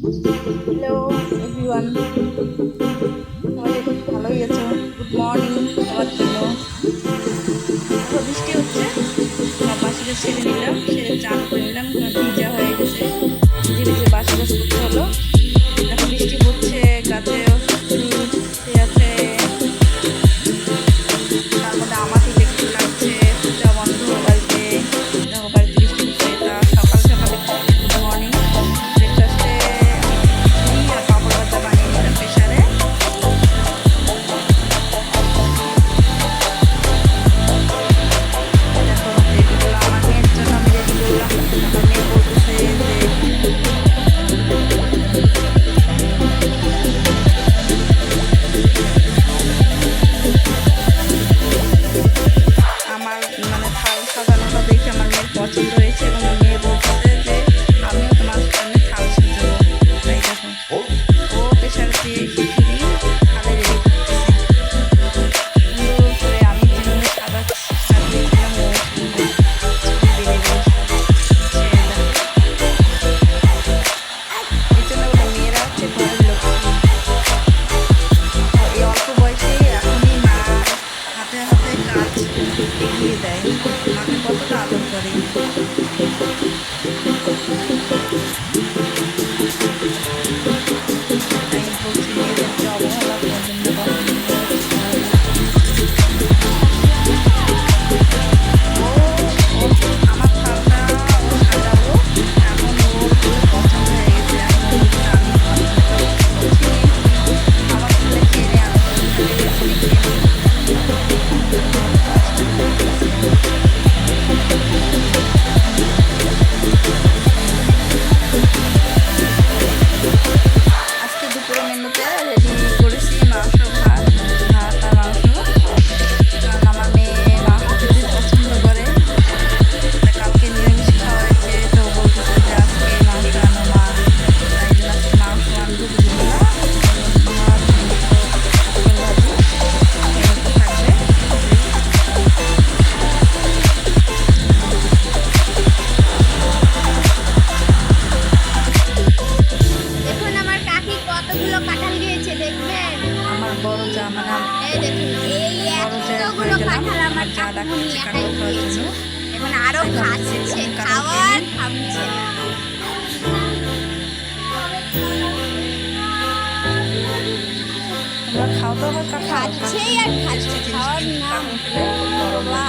Hello everyone আমাদের ভালোই আছো। গুড মর্নিং সবার জন্য বৃষ্টি হচ্ছে। সব বাসিটা ছেড়ে নিলাম ছেড়ে চান করে নিলাম ভিজা এগিয়ে দেয়। মাকে কতটা আদর করে? যা মানে বড় যা আরও খাচ্ছে খাওয়ার খাচ্ছে। খাওয়া দাওয়া খাচ্ছে আর খাচ্ছে খাওয়ার না